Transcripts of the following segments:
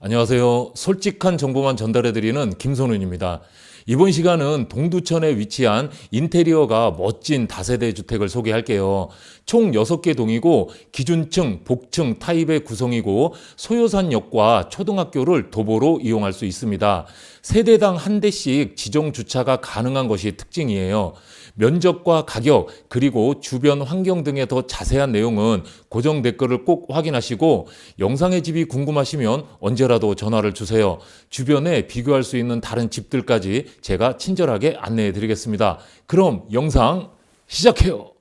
안녕하세요. 솔직한 정보만 전달해드리는 김선훈입니다. 이번 시간은 동두천에 위치한 인테리어가 멋진 다세대 주택을 소개할게요. 총 6개 동이고 기준층, 복층 타입의 구성이고 소요산역과 초등학교를 도보로 이용할 수 있습니다. 세대당 한 대씩 지정 주차가 가능한 것이 특징이에요. 면적과 가격 그리고 주변 환경 등의 더 자세한 내용은 고정 댓글을 꼭 확인하시고 영상의 집이 궁금하시면 언제라도 전화를 주세요. 주변에 비교할 수 있는 다른 집들까지 제가 친절하게 안내해 드리겠습니다. 그럼 영상 시작해요.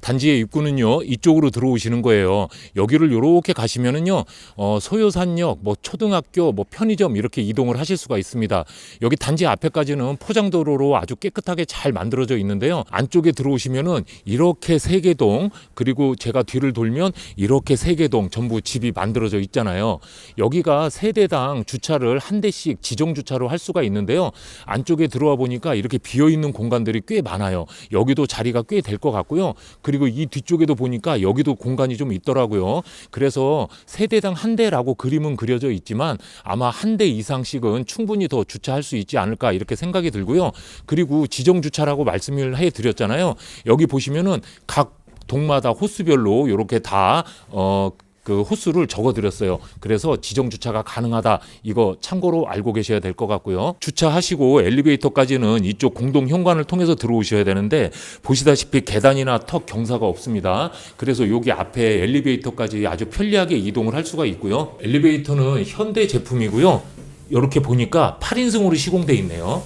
단지의 입구는요 이쪽으로 들어오시는 거예요. 여기를 이렇게 가시면은요 어, 소요산역, 뭐 초등학교, 뭐 편의점 이렇게 이동을 하실 수가 있습니다. 여기 단지 앞에까지는 포장도로로 아주 깨끗하게 잘 만들어져 있는데요. 안쪽에 들어오시면은 이렇게 세개동 그리고 제가 뒤를 돌면 이렇게 세개동 전부 집이 만들어져 있잖아요. 여기가 세대당 주차를 한 대씩 지정 주차로 할 수가 있는데요. 안쪽에 들어와 보니까 이렇게 비어 있는 공간들이 꽤 많아요. 여기도 자리가 꽤 될 것 같고요. 그리고 이 뒤쪽에도 보니까 여기도 공간이 좀 있더라고요. 그래서 세대당 한 대라고 그림은 그려져 있지만 아마 한 대 이상씩은 충분히 더 주차할 수 있지 않을까 이렇게 생각이 들고요. 그리고 지정 주차라고 말씀을 해 드렸잖아요. 여기 보시면은 각 동마다 호수별로 이렇게 다 어, 그 호수를 적어 드렸어요. 그래서 지정 주차가 가능하다. 이거 참고로 알고 계셔야 될 것 같고요. 주차하시고 엘리베이터까지는 이쪽 공동 현관을 통해서 들어오셔야 되는데 보시다시피 계단이나 턱 경사가 없습니다. 그래서 여기 앞에 엘리베이터까지 아주 편리하게 이동을 할 수가 있고요. 엘리베이터는 현대 제품이고요. 이렇게 보니까 8인승으로 시공돼 있네요.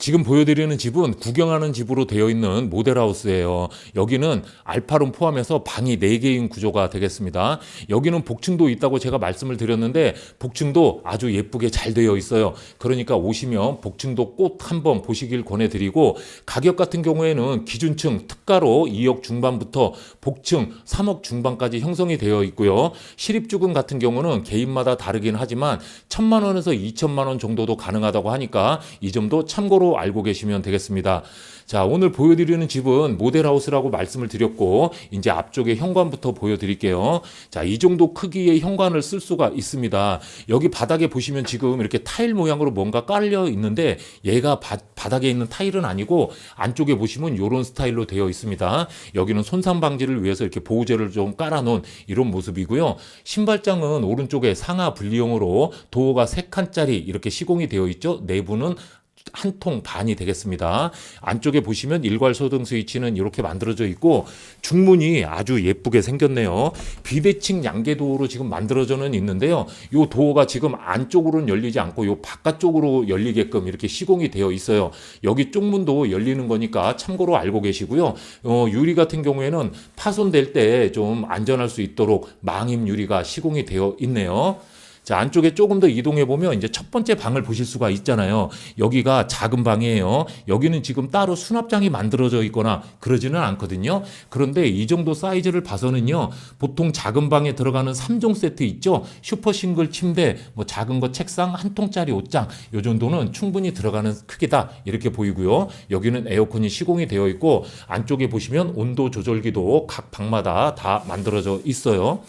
지금 보여드리는 집은 구경하는 집으로 되어 있는 모델하우스예요. 여기는 알파룸 포함해서 방이 4개인 구조가 되겠습니다. 여기는 복층도 있다고 제가 말씀을 드렸는데 복층도 아주 예쁘게 잘 되어 있어요. 그러니까 오시면 복층도 꼭 한번 보시길 권해드리고 가격 같은 경우에는 기준층 특가로 2억 중반부터 복층 3억 중반까지 형성이 되어 있고요. 시립주금 같은 경우는 개인마다 다르긴 하지만 1천만 원에서 2천만 원 정도도 가능하다고 하니까 이 점도 참고로 알고 계시면 되겠습니다. 자, 오늘 보여드리는 집은 모델하우스라고 말씀을 드렸고, 이제 앞쪽에 현관부터 보여드릴게요. 자, 이 정도 크기의 현관을 쓸 수가 있습니다. 여기 바닥에 보시면 지금 이렇게 타일 모양으로 뭔가 깔려 있는데, 얘가 바, 바닥에 있는 타일은 아니고, 안쪽에 보시면 이런 스타일로 되어 있습니다. 여기는 손상 방지를 위해서 이렇게 보호제를 좀 깔아놓은 이런 모습이고요. 신발장은 오른쪽에 상하 분리형으로 도어가 세 칸짜리 이렇게 시공이 되어 있죠. 내부는 한 통 반이 되겠습니다. 안쪽에 보시면 일괄 소등 스위치는 이렇게 만들어져 있고 중문이 아주 예쁘게 생겼네요. 비대칭 양계 도어로 지금 만들어져는 있는데요. 이 도어가 지금 안쪽으로는 열리지 않고 이 바깥쪽으로 열리게끔 이렇게 시공이 되어 있어요. 여기 쪽문도 열리는 거니까 참고로 알고 계시고요. 어, 유리 같은 경우에는 파손될 때 좀 안전할 수 있도록 망임 유리가 시공이 되어 있네요. 자, 안쪽에 조금 더 이동해 보면 이제 첫 번째 방을 보실 수가 있잖아요. 여기가 작은 방이에요. 여기는 지금 따로 수납장이 만들어져 있거나 그러지는 않거든요. 그런데 이 정도 사이즈를 봐서는요. 보통 작은 방에 들어가는 3종 세트 있죠. 슈퍼 싱글 침대, 뭐 작은 거 책상 한 통짜리 옷장 요 정도는 충분히 들어가는 크기다. 이렇게 보이고요. 여기는 에어컨이 시공이 되어 있고 안쪽에 보시면 온도 조절기도 각 방마다 다 만들어져 있어요.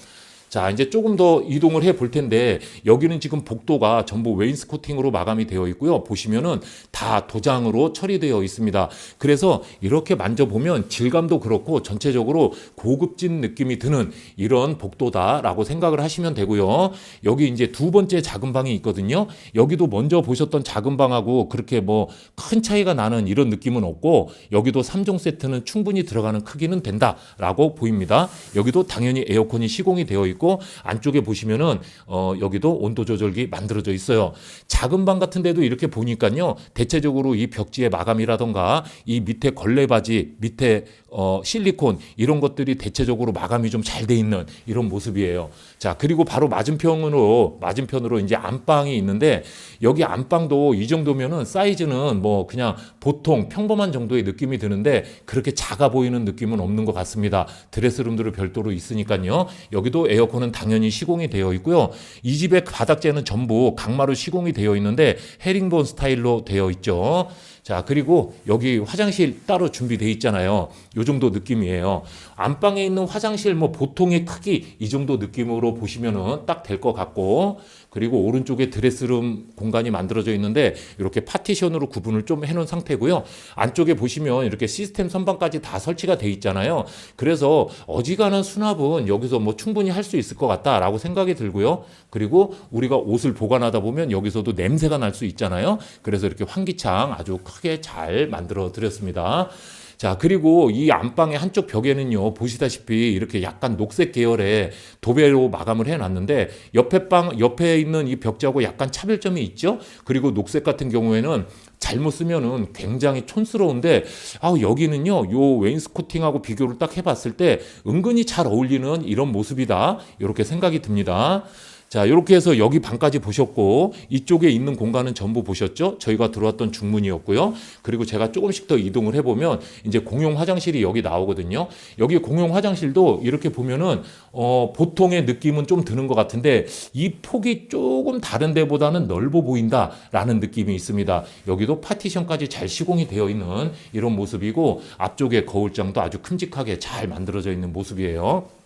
자, 이제 조금 더 이동을 해 볼 텐데 여기는 지금 복도가 전부 웨인스코팅으로 마감이 되어 있고요. 보시면은 다 도장으로 처리되어 있습니다. 그래서 이렇게 만져보면 질감도 그렇고 전체적으로 고급진 느낌이 드는 이런 복도다라고 생각을 하시면 되고요. 여기 이제 두 번째 작은 방이 있거든요. 여기도 먼저 보셨던 작은 방하고 그렇게 뭐 큰 차이가 나는 이런 느낌은 없고 여기도 3종 세트는 충분히 들어가는 크기는 된다라고 보입니다. 여기도 당연히 에어컨이 시공이 되어 있고 있고 안쪽에 보시면은 어 여기도 온도 조절기 만들어져 있어요. 작은 방 같은 데도 이렇게 보니까요. 대체적으로 이 벽지의 마감이라던가 이 밑에 걸레바지 밑에 어, 실리콘 이런 것들이 대체적으로 마감이 좀 잘 돼 있는 이런 모습이에요. 자, 그리고 바로 맞은편으로 맞은편으로 이제 안방이 있는데 여기 안방도 이 정도면은 사이즈는 뭐 그냥 보통 평범한 정도의 느낌이 드는데 그렇게 작아 보이는 느낌은 없는 것 같습니다. 드레스룸들을 별도로 있으니까요. 여기도 에어컨은 당연히 시공이 되어 있고요. 이 집의 바닥재는 전부 강마루 시공이 되어 있는데 헤링본 스타일로 되어 있죠. 자, 그리고 여기 화장실 따로 준비되어 있잖아요. 요 정도 느낌이에요. 안방에 있는 화장실 뭐 보통의 크기 이 정도 느낌으로 보시면은 딱 될 것 같고 그리고 오른쪽에 드레스룸 공간이 만들어져 있는데 이렇게 파티션으로 구분을 좀 해놓은 상태고요. 안쪽에 보시면 이렇게 시스템 선반까지 다 설치가 돼 있잖아요. 그래서 어지간한 수납은 여기서 뭐 충분히 할 수 있을 것 같다라고 생각이 들고요. 그리고 우리가 옷을 보관하다 보면 여기서도 냄새가 날 수 있잖아요. 그래서 이렇게 환기창 아주 크게 잘 만들어 드렸습니다. 자, 그리고 이 안방의 한쪽 벽에는요, 보시다시피 이렇게 약간 녹색 계열의 도배로 마감을 해 놨는데, 옆에 방, 옆에 있는 이 벽지하고 약간 차별점이 있죠? 그리고 녹색 같은 경우에는 잘못 쓰면은 굉장히 촌스러운데, 아, 여기는요, 요 웨인스코팅하고 비교를 딱 해봤을 때 은근히 잘 어울리는 이런 모습이다. 이렇게 생각이 듭니다. 자, 이렇게 해서 여기 방까지 보셨고 이쪽에 있는 공간은 전부 보셨죠? 저희가 들어왔던 중문이었고요. 그리고 제가 조금씩 더 이동을 해보면 이제 공용 화장실이 여기 나오거든요. 여기 공용 화장실도 이렇게 보면은 어, 보통의 느낌은 좀 드는 것 같은데 이 폭이 조금 다른 데보다는 넓어 보인다라는 느낌이 있습니다. 여기도 파티션까지 잘 시공이 되어 있는 이런 모습이고 앞쪽에 거울장도 아주 큼직하게 잘 만들어져 있는 모습이에요.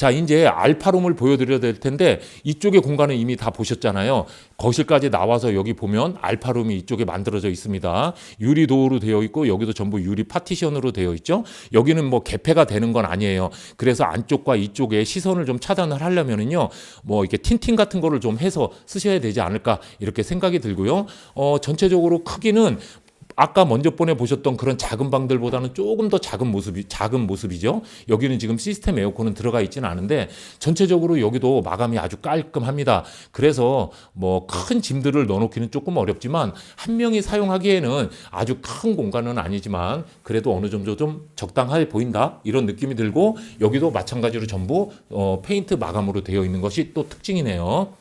자, 이제 알파룸을 보여드려야 될 텐데 이쪽의 공간은 이미 다 보셨잖아요. 거실까지 나와서 여기 보면 알파룸이 이쪽에 만들어져 있습니다. 유리 도어로 되어 있고 여기도 전부 유리 파티션으로 되어 있죠. 여기는 뭐 개폐가 되는 건 아니에요. 그래서 안쪽과 이쪽에 시선을 좀 차단을 하려면은요, 뭐 이렇게 틴팅 같은 거를 좀 해서 쓰셔야 되지 않을까 이렇게 생각이 들고요. 어, 전체적으로 크기는 아까 먼저 보내 보셨던 그런 작은 방들보다는 조금 더 작은 모습이 작은 모습이죠. 여기는 지금 시스템 에어컨은 들어가 있지는 않은데 전체적으로 여기도 마감이 아주 깔끔합니다. 그래서 뭐 큰 짐들을 넣어놓기는 조금 어렵지만 한 명이 사용하기에는 아주 큰 공간은 아니지만 그래도 어느 정도 좀 적당하게 보인다 이런 느낌이 들고 여기도 마찬가지로 전부 어, 페인트 마감으로 되어 있는 것이 또 특징이네요.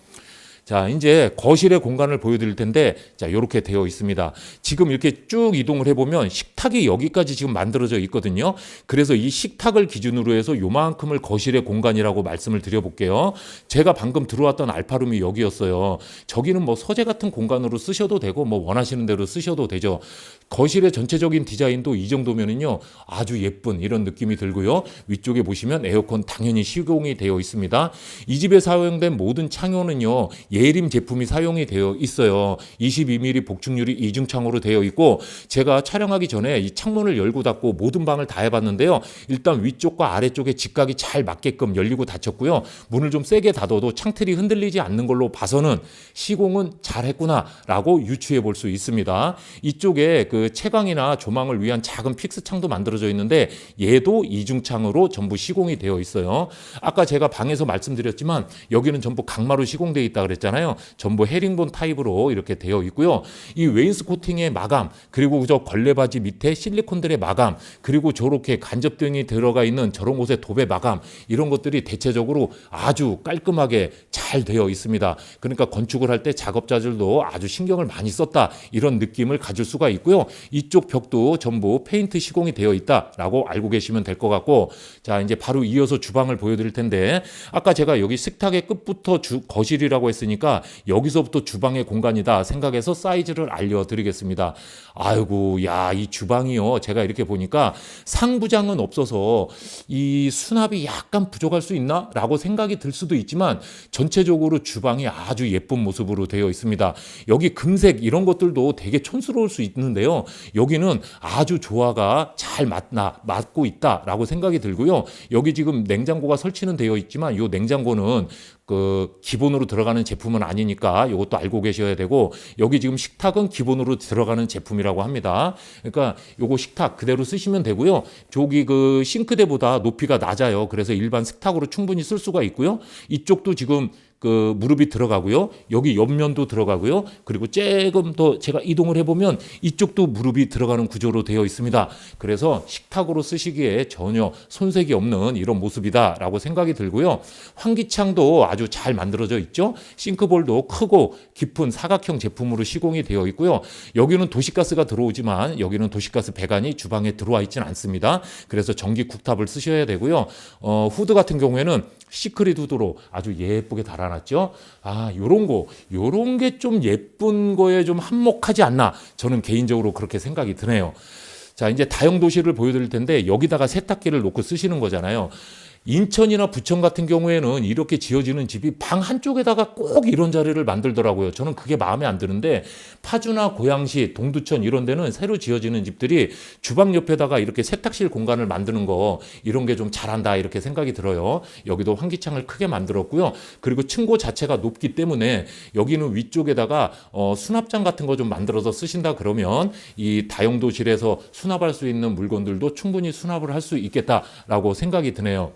자, 이제 거실의 공간을 보여드릴 텐데, 자, 이렇게 되어 있습니다. 지금 이렇게 쭉 이동을 해보면 식탁이 여기까지 지금 만들어져 있거든요. 그래서 이 식탁을 기준으로 해서 요만큼을 거실의 공간이라고 말씀을 드려볼게요. 제가 방금 들어왔던 알파룸이 여기였어요. 저기는 뭐 서재 같은 공간으로 쓰셔도 되고, 뭐 원하시는 대로 쓰셔도 되죠. 거실의 전체적인 디자인도 이 정도면은요, 아주 예쁜 이런 느낌이 들고요. 위쪽에 보시면 에어컨 당연히 시공이 되어 있습니다. 이 집에 사용된 모든 창호는요, 예림 제품이 사용이 되어 있어요. 22mm 복층률이 이중창으로 되어 있고 제가 촬영하기 전에 이 창문을 열고 닫고 모든 방을 다 해봤는데요. 일단 위쪽과 아래쪽에 직각이 잘 맞게끔 열리고 닫혔고요. 문을 좀 세게 닫아도 창틀이 흔들리지 않는 걸로 봐서는 시공은 잘했구나라고 유추해 볼 수 있습니다. 이쪽에 그 채광이나 조망을 위한 작은 픽스 창도 만들어져 있는데 얘도 이중창으로 전부 시공이 되어 있어요. 아까 제가 방에서 말씀드렸지만 여기는 전부 강마루 시공되어 있다 그랬잖아요. 전부 헤링본 타입으로 이렇게 되어 있고요. 이 웨인스코팅의 마감 그리고 저 걸레바지 밑에 실리콘들의 마감 그리고 저렇게 간접등이 들어가 있는 저런 곳의 도배 마감 이런 것들이 대체적으로 아주 깔끔하게 잘 되어 있습니다. 그러니까 건축을 할 때 작업자들도 아주 신경을 많이 썼다 이런 느낌을 가질 수가 있고요. 이쪽 벽도 전부 페인트 시공이 되어 있다라고 알고 계시면 될 것 같고 자 이제 바로 이어서 주방을 보여드릴 텐데 아까 제가 여기 식탁의 끝부터 주, 거실이라고 했으니까 여기서부터 주방의 공간이다 생각해서 사이즈를 알려드리겠습니다. 아이고 야 이 주방이요 제가 이렇게 보니까 상부장은 없어서 이 수납이 약간 부족할 수 있나 라고 생각이 들 수도 있지만 전체적으로 주방이 아주 예쁜 모습으로 되어 있습니다. 여기 금색 이런 것들도 되게 촌스러울 수 있는데요. 여기는 아주 조화가 잘 맞나 맞고 있다라고 생각이 들고요. 여기 지금 냉장고가 설치는 되어 있지만 이 냉장고는 그 기본으로 들어가는 제품은 아니니까 이것도 알고 계셔야 되고 여기 지금 식탁은 기본으로 들어가는 제품이라고 합니다. 그러니까 요거 식탁 그대로 쓰시면 되고요. 저기 그 싱크대보다 높이가 낮아요. 그래서 일반 식탁으로 충분히 쓸 수가 있고요. 이쪽도 지금 그 무릎이 들어가고요. 여기 옆면도 들어가고요. 그리고 조금 더 제가 이동을 해보면 이쪽도 무릎이 들어가는 구조로 되어 있습니다. 그래서 식탁으로 쓰시기에 전혀 손색이 없는 이런 모습이다라고 생각이 들고요. 환기창도 아주 잘 만들어져 있죠. 싱크볼도 크고 깊은 사각형 제품으로 시공이 되어 있고요. 여기는 도시가스가 들어오지만 여기는 도시가스 배관이 주방에 들어와 있지는 않습니다. 그래서 전기 쿡탑을 쓰셔야 되고요. 어, 후드 같은 경우에는 시크릿 후드로 아주 예쁘게 달아놨죠. 아, 요런 거, 요런 게 좀 예쁜 거에 좀 한몫하지 않나. 저는 개인적으로 그렇게 생각이 드네요. 자, 이제 다용 도시를 보여드릴 텐데 여기다가 세탁기를 놓고 쓰시는 거잖아요. 인천이나 부천 같은 경우에는 이렇게 지어지는 집이 방 한쪽에다가 꼭 이런 자리를 만들더라고요. 저는 그게 마음에 안 드는데 파주나 고양시, 동두천 이런 데는 새로 지어지는 집들이 주방 옆에다가 이렇게 세탁실 공간을 만드는 거 이런 게 좀 잘한다 이렇게 생각이 들어요. 여기도 환기창을 크게 만들었고요. 그리고 층고 자체가 높기 때문에 여기는 위쪽에다가 어, 수납장 같은 거 좀 만들어서 쓰신다 그러면 이 다용도실에서 수납할 수 있는 물건들도 충분히 수납을 할 수 있겠다라고 생각이 드네요.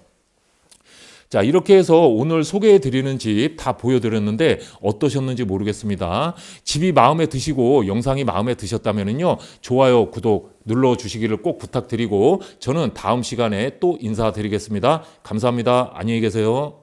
자, 이렇게 해서 오늘 소개해 드리는 집 다 보여드렸는데 어떠셨는지 모르겠습니다. 집이 마음에 드시고 영상이 마음에 드셨다면요. 좋아요, 구독 눌러 주시기를 꼭 부탁드리고 저는 다음 시간에 또 인사드리겠습니다. 감사합니다. 안녕히 계세요.